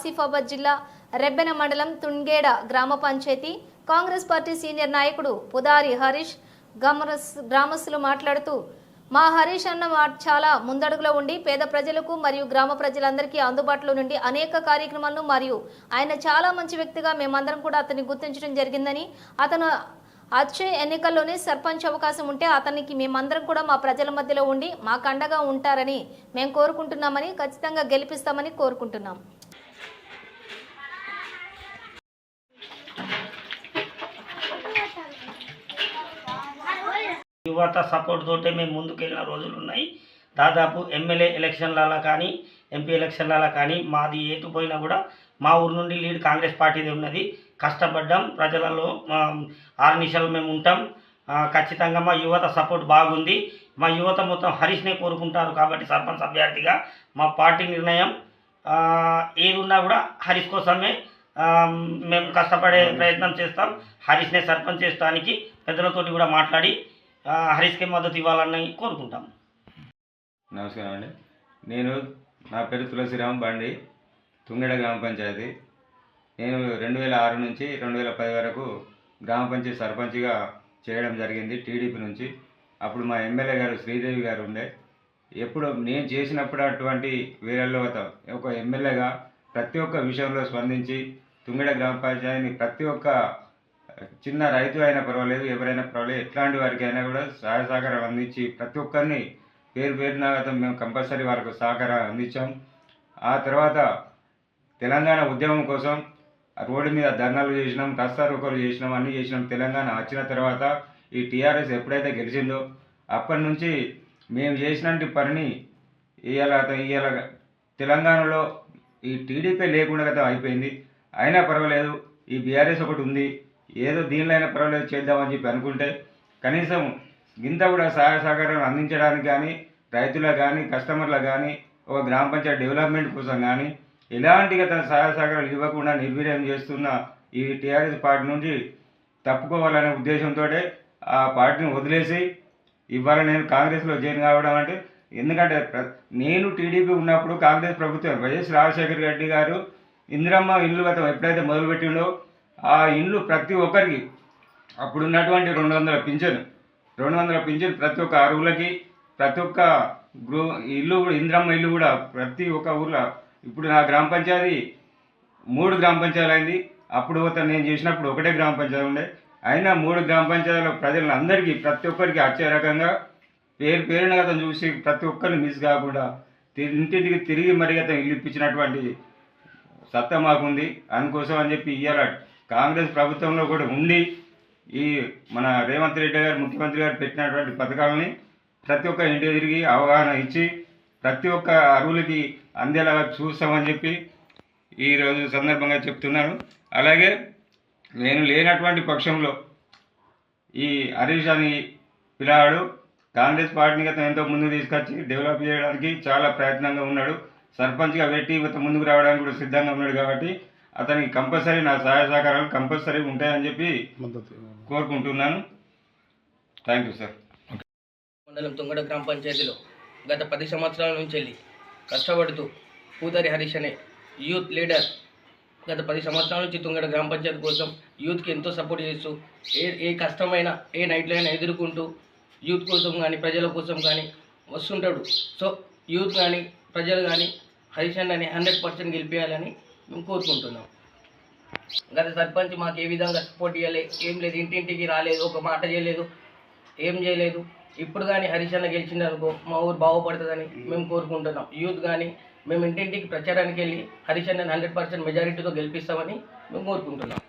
జిల్లా ఆసిఫాబాద్ జిల్లా రెబ్బెన మండలం తుంగేడ గ్రామ పంచాయతీ కాంగ్రెస్ పార్టీ సీనియర్ నాయకుడు పుదారి హరీష్ గమరస్ గ్రామస్తులు మాట్లాడుతూ మా హరీష్ అన్న మా చాలా ముందడుగులో ఉండి పేద ప్రజలకు మరియు గ్రామ ప్రజలందరికీ అందుబాటులో నుండి అనేక కార్యక్రమాలను మరియు ఆయన చాలా మంచి వ్యక్తిగా మేమందరం కూడా అతన్ని గుర్తించడం జరిగిందని అతను వచ్చే ఎన్నికల్లోనే సర్పంచ్ అవకాశం ఉంటే అతనికి మేమందరం కూడా మా ప్రజల మధ్యలో ఉండి మాకు అండగా ఉంటారని మేము కోరుకుంటున్నామని ఖచ్చితంగా గెలిపిస్తామని కోరుకుంటున్నాం. యువత సపోర్ట్ తోటే మేము ముందుకెళ్ళిన రోజులు ఉన్నాయి. దాదాపు ఎమ్మెల్యే ఎలక్షన్లలో కానీ ఎంపీ ఎలక్షన్లలో కానీ మాది ఏటుపోయినా కూడా మా ఊరు నుండి లీడ్ కాంగ్రెస్ పార్టీది ఉన్నది. కష్టపడ్డాం ప్రజలలో ఆరు నిమిషాలు మేము ఉంటాం. ఖచ్చితంగా మా యువత సపోర్ట్ బాగుంది. మా యువత మొత్తం హరీష్నే కోరుకుంటారు కాబట్టి సర్పంచ్ అభ్యర్థిగా మా పార్టీ నిర్ణయం ఆ, ఏది ఉన్నా కూడా హరీష్ కోసమే మేము కష్టపడే ప్రయత్నం చేస్తాం. హరీష్నే సర్పంచ్ చేస్తానికి పెద్దలతోటి కూడా మాట్లాడి హరీష్కే మద్దతు ఇవ్వాలని కోరుకుంటాం. నమస్కారం అండి. నేను నా పేరు తులసిరామ్ బండి తుంగడ గ్రామ పంచాయతీ. నేను రెండు వేల ఆరు నుంచి రెండు వేల పది వరకు గ్రామ పంచాయతీ సర్పంచ్గా చేయడం జరిగింది టీడీపీ నుంచి. అప్పుడు మా ఎమ్మెల్యే గారు శ్రీదేవి గారు ఉండే. ఎప్పుడు నేను చేసినప్పుడు అటువంటి వీరల్లో ఒక ఎమ్మెల్యేగా ప్రతి ఒక్క విషయంలో స్పందించి తుంగడ గ్రామ పంచాయతీని ప్రతి ఒక్క చిన్న రైతు అయినా పర్వాలేదు ఎవరైనా పర్వాలేదు ఎట్లాంటి వారికి అయినా కూడా సహాయ సహకారం అందించి ప్రతి ఒక్కరిని పేరు పేరున మేము కంపల్సరీ వాళ్ళకు సహకారం అందించాం. ఆ తర్వాత తెలంగాణ ఉద్యమం కోసం ఆ రోడ్డు మీద ధర్నాలు చేసినాం రస్తా రోకలు చేసినాం అన్నీ చేసినాం. తెలంగాణ వచ్చిన తర్వాత ఈ టీఆర్ఎస్ ఎప్పుడైతే గెలిచిందో అప్పటి నుంచి మేము చేసినటువంటి పనిని ఇవాళ ఇవాళ తెలంగాణలో ఈ టీడీపీ లేకుండా కదా అయిపోయింది. అయినా పర్వాలేదు ఈ బీఆర్ఎస్ ఒకటి ఉంది. ఏదో దీనిలో పర్వాలేదు చేద్దామని చెప్పి అనుకుంటే కనీసం ఇంత కూడా సహాయ సహకారం అందించడానికి కానీ రైతులకు కానీ కస్టమర్లకు కానీ ఒక గ్రామ పంచాయతీ డెవలప్మెంట్ కోసం కానీ ఎలాంటి గత సహాయ సహకారాలు ఇవ్వకుండా నిర్వీర్యం చేస్తున్న ఈ టీఆర్ఎస్ పార్టీ నుంచి తప్పుకోవాలనే ఉద్దేశంతో ఆ పార్టీని వదిలేసి ఇవాళ నేను కాంగ్రెస్లో జాయిన్ కావడం అంటే ఎందుకంటే నేను టీడీపీ ఉన్నప్పుడు కాంగ్రెస్ ప్రభుత్వం వైఎస్ రాజశేఖర్ రెడ్డి గారు ఇందిరమ్మ ఇల్లు గతం ఎప్పుడైతే మొదలుపెట్టిండో ఆ ఇల్లు ప్రతి ఒక్కరికి అప్పుడు ఉన్నటువంటి రెండు వందల పింఛను. రెండు వందల పింఛను ప్రతి ఒక్క అరువులకి ప్రతి ఒక్క గృహ ఇల్లు కూడా ఇంద్రమ్మ ఇల్లు కూడా ప్రతి ఒక్క ఊర్లో. ఇప్పుడు నా గ్రామ పంచాయతీ మూడు గ్రామ పంచాయతీలు అయింది. అప్పుడు ఒక నేను చేసినప్పుడు ఒకటే గ్రామ పంచాయతీ ఉండే. అయినా మూడు గ్రామ పంచాయతీల ప్రజలందరికీ ప్రతి ఒక్కరికి వచ్చే రకంగా పేరు పేరున అతను చూసి ప్రతి ఒక్కరిని మిస్ కాకుండా ఇంటింటికి తిరిగి మరి అతను ఇల్లు ఇప్పించినటువంటి సత్తా మాకుంది. అందుకోసం అని చెప్పి ఇవాళ కాంగ్రెస్ ప్రభుత్వంలో కూడా ఉండి ఈ మన రేవంత్ రెడ్డి గారు ముఖ్యమంత్రి గారు పెట్టినటువంటి పథకాలని ప్రతి ఒక్క ఇంటి తిరిగి అవగాహన ఇచ్చి ప్రతి ఒక్క అరువులకి అందేలాగా చూస్తామని చెప్పి ఈరోజు సందర్భంగా చెప్తున్నాను అలాగే నేను లేనటువంటి పక్షంలో ఈ హరీష్ అని పిల్లవాడు కాంగ్రెస్ పార్టీని గత ఎంతో ముందుకు తీసుకొచ్చి డెవలప్ చేయడానికి చాలా ప్రయత్నంగా ఉన్నాడు. సర్పంచ్గా పెట్టి ఇంత ముందుకు రావడానికి కూడా సిద్ధంగా ఉన్నాడు కాబట్టి అతనికి కంపల్సరీ నా సహాయ సహకారాలు కంపల్సరీ ఉంటాయని చెప్పి కోరుకుంటున్నాను. థ్యాంక్ యూ సార్ మండలం తుంగడ గ్రామ పంచాయతీలో గత పది సంవత్సరాల నుంచి వెళ్ళి కష్టపడుతూ పూతరి హరీష్ అనే యూత్ లీడర్ గత పది సంవత్సరాల నుంచి తుంగడ గ్రామ పంచాయతీ కోసం యూత్కి ఎంతో సపోర్ట్ చేస్తూ ఏ ఏ కష్టమైనా ఏ నైట్లో అయినా ఎదుర్కొంటూ యూత్ కోసం కానీ ప్రజల కోసం కానీ వస్తుంటాడు. సో యూత్ కానీ ప్రజలు కానీ హరీష్ అన్నని హండ్రెడ్ పర్సెంట్ గెలిపించాలని మేము కోరుకుంటున్నాం. గత సర్పంచ్ మాకు ఏ విధంగా సపోర్ట్ ఇవ్వలేదు ఏం లేదు ఇంటింటికి రాలేదు ఒక మాట చేయలేదు ఏం చేయలేదు. ఇప్పుడు కానీ హరీష్ అన్న గెలిచిందనుకో మా ఊరు బాగుపడుతుందని మేము కోరుకుంటున్నాం. యూత్ కానీ మేము ఇంటింటికి ప్రచారానికి వెళ్ళి హరీష్ అన్నని హండ్రెడ్ పర్సెంట్ మెజారిటీతో గెలిపిస్తామని మేము కోరుకుంటున్నాం.